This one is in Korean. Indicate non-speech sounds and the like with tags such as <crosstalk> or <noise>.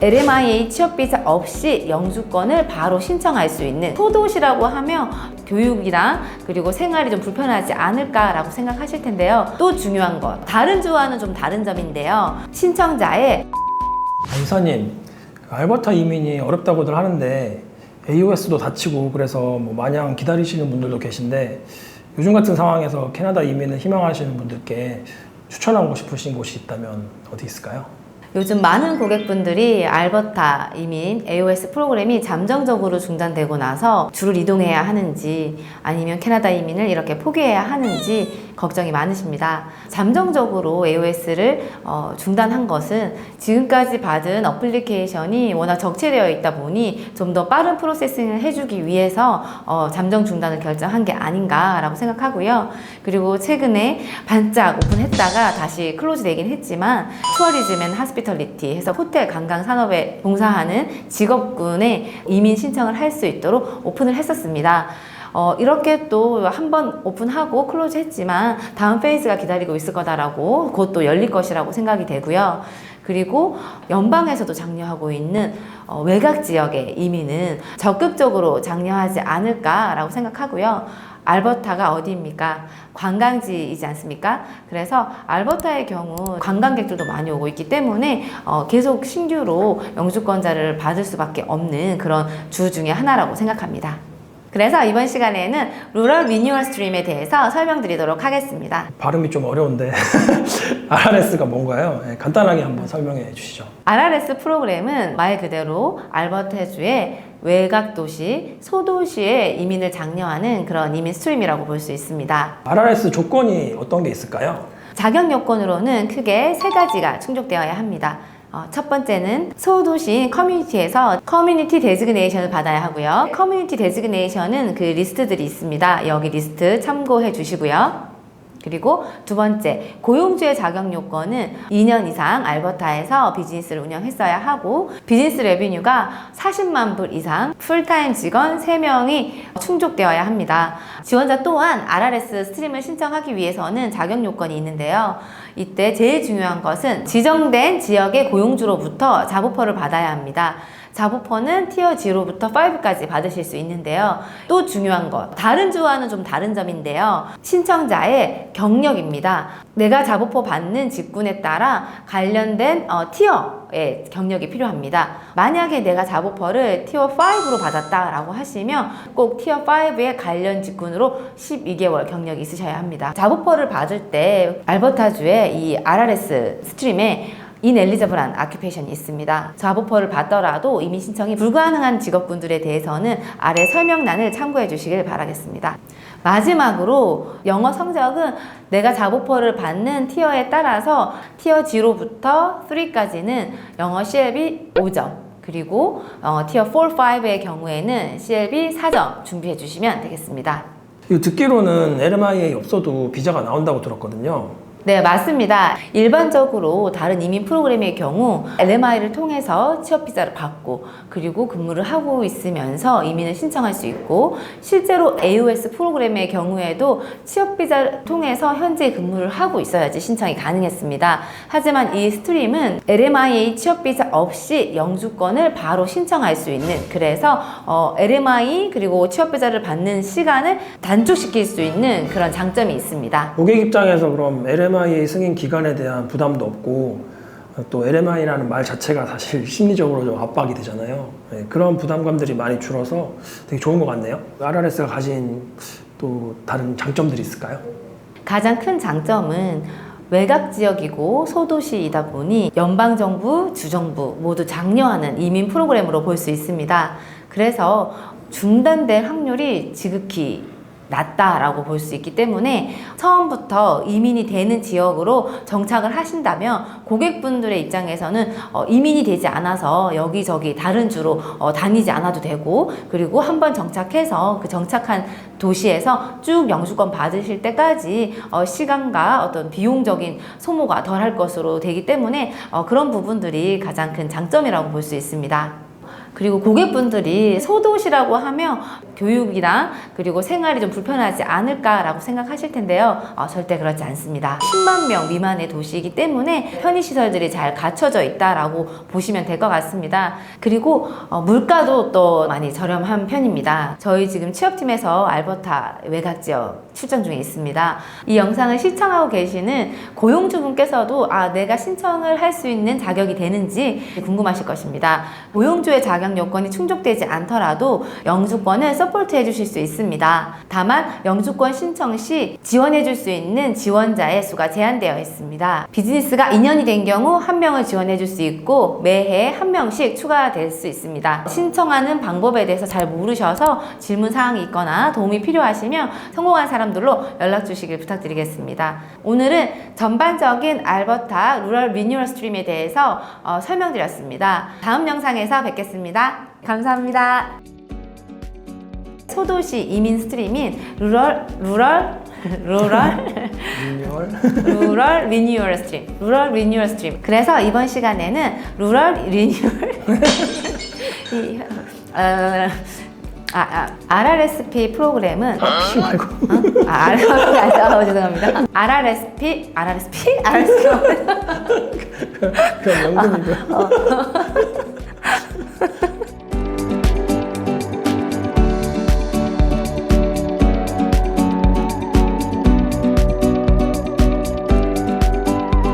LMIA 취업 비자 없이 영주권을 바로 신청할 수 있는 소도시라고 하면 교육이랑 그리고 생활이 좀 불편하지 않을까라고 생각하실 텐데요. 또 중요한 것, 다른 주와는 좀 다른 점인데요. 신청자의 아, 이사님, 그 알버타 이민이 어렵다고들 하는데 AOS도 다치고 그래서 뭐 마냥 기다리시는 분들도 계신데 요즘 같은 상황에서 캐나다 이민을 희망하시는 분들께 추천하고 싶으신 곳이 있다면 어디 있을까요? 요즘 많은 고객분들이 알버타 이민 AOS 프로그램이 잠정적으로 중단되고 나서 주를 이동해야 하는지 아니면 캐나다 이민을 이렇게 포기해야 하는지 걱정이 많으십니다. 잠정적으로 AOS를 어, 중단한 것은 지금까지 받은 어플리케이션이 워낙 적체되어 있다 보니 좀 더 빠른 프로세싱을 해주기 위해서 어, 잠정 중단을 결정한 게 아닌가라고 생각하고요. 그리고 최근에 반짝 오픈했다가 다시 클로즈 되긴 했지만 투어리즘 앤 하스피 털리티 해서 호텔 관광 산업에 봉사하는 직업군에 이민 신청을 할 수 있도록 오픈을 했었습니다. 어, 이렇게 또 한 번 오픈하고 클로즈 했지만 다음 페이즈가 기다리고 있을 거다라고 곧 또 열릴 것이라고 생각이 되고요. 그리고 연방에서도 장려하고 있는 어, 외곽 지역의 이민은 적극적으로 장려하지 않을까라고 생각하고요. 알버타가 어디입니까? 관광지이지 않습니까? 그래서 알버타의 경우 관광객들도 많이 오고 있기 때문에 어, 계속 신규로 영주권자를 받을 수밖에 없는 그런 주 중에 하나라고 생각합니다. 그래서 이번 시간에는 루럴 리뉴얼 스트림에 대해서 설명드리도록 하겠습니다. 발음이 좀 어려운데 <laughs> RRS가 뭔가요? 예, 간단하게 한번 설명해 주시죠. RRS 프로그램은 말 그대로 알버타주의 외곽 도시, 소도시에 이민을 장려하는 그런 이민 스트림이라고 볼 수 있습니다. RRS 조건이 어떤 게 있을까요? 자격 요건으로는 크게 세 가지가 충족되어야 합니다. 어, 첫 번째는 소도시인 커뮤니티에서 커뮤니티 데지그네이션을 받아야 하고요. 커뮤니티 데지그네이션은 그 리스트들이 있습니다. 여기 리스트 참고해 주시고요. 그리고 두 번째, 고용주의 자격 요건은 2년 이상 알버타에서 비즈니스를 운영했어야 하고 비즈니스 레비뉴가 40만 불 이상 풀타임 직원 3명이 충족되어야 합니다. 지원자 또한 RRS 스트림을 신청하기 위해서는 자격 요건이 있는데요. 이때 제일 중요한 것은 지정된 지역의 고용주로부터 자부퍼를 받아야 합니다. 자부퍼는 티어 0부터 5까지 받으실 수 있는데요. 또 중요한 것, 다른 주와는 좀 다른 점인데요. 신청자의 경력입니다. 내가 자부퍼 받는 직군에 따라 관련된 어, 티어의 경력이 필요합니다. 만약에 내가 자부퍼를 티어 5로 받았다라고 하시면 꼭 티어 5의 관련 직군으로 12개월 경력이 있으셔야 합니다. 자부퍼를 받을 때 알버타주의 이 RRS 스트림에 인엘리저블한 아큐페이션이 있습니다. 자부퍼를 받더라도 이민 신청이 불가능한 직업군들에 대해서는 아래 설명란을 참고해 주시길 바라겠습니다. 마지막으로 영어 성적은 내가 자부퍼를 받는 티어에 따라서 티어 0부터 3까지는 영어 CLB 5점 그리고 어, 티어 4, 5의 경우에는 CLB 4점 준비해 주시면 되겠습니다. 듣기로는 LMIA 없어도 비자가 나온다고 들었거든요. 네, 맞습니다. 일반적으로 다른 이민 프로그램의 경우 LMI를 통해서 취업 비자를 받고 그리고 근무를 하고 있으면서 이민을 신청할 수 있고 실제로 AOS 프로그램의 경우에도 취업 비자를 통해서 현재 근무를 하고 있어야지 신청이 가능했습니다. 하지만 이 스트림은 LMIA 취업 비자 없이 영주권을 바로 신청할 수 있는 그래서 어, LMI 그리고 취업 비자를 받는 시간을 단축시킬 수 있는 그런 장점이 있습니다. 고객 입장에서 그럼 LMIA 승인 기간에 대한 부담도 없고 또 LMI라는 말 자체가 사실 심리적으로 좀 압박이 되잖아요. 네, 그런 부담감들이 많이 줄어서 되게 좋은 것 같네요. RRS가 가진 또 다른 장점들이 있을까요? 가장 큰 장점은 외곽 지역이고 소도시이다 보니 연방정부, 주정부 모두 장려하는 이민 프로그램으로 볼 수 있습니다. 그래서 중단될 확률이 지극히 낮다라고 볼 수 있기 때문에 처음부터 이민이 되는 지역으로 정착을 하신다면 고객분들의 입장에서는 어, 이민이 되지 않아서 여기저기 다른 주로 어, 다니지 않아도 되고 그리고 한번 정착해서 그 정착한 도시에서 쭉 영주권 받으실 때까지 어, 시간과 어떤 비용적인 소모가 덜 할 것으로 되기 때문에 어, 그런 부분들이 가장 큰 장점이라고 볼 수 있습니다. 그리고 고객분들이 소도시라고 하면 교육이랑 그리고 생활이 좀 불편하지 않을까라고 생각하실 텐데요. 어, 절대 그렇지 않습니다. 10만 명 미만의 도시이기 때문에 편의시설들이 잘 갖춰져 있다라고 보시면 될 것 같습니다. 그리고 어, 물가도 또 많이 저렴한 편입니다. 저희 지금 취업팀에서 알버타 외곽 지역 출장 중에 있습니다. 이 영상을 시청하고 계시는 고용주분께서도 아, 내가 신청을 할 수 있는 자격이 되는지 궁금하실 것입니다. 고용주의 자격 요건이 충족되지 않더라도 영주권을 서포트 해 주실 수 있습니다. 다만 영주권 신청 시 지원해 줄 수 있는 지원자의 수가 제한되어 있습니다. 비즈니스가 2년이 된 경우 한 명을 지원해 줄 수 있고 매해 한 명씩 추가될 수 있습니다. 신청하는 방법에 대해서 잘 모르셔서 질문 사항이 있거나 도움이 필요하시면 성공한 사람 들로 연락 주시길 부탁드리겠습니다. 오늘은 전반적인 알버타 루럴 리뉴얼 스트림에 대해서 어, 설명드렸습니다. 다음 영상에서 뵙겠습니다. 감사합니다. 소도시 이민 스트림인 루럴 루럴 루럴 리뉴얼 루럴 리뉴얼 스트림 루럴 리뉴얼 스트림 그래서 이번 시간에는 루럴 리뉴얼 <laughs> 이, 어, 아, 아, RRSP 프로그램은 피 말고 어? 아, RRSP 아니죠? 죄송합니다. RRSP RRSP RRSP 그냥 연금이고요.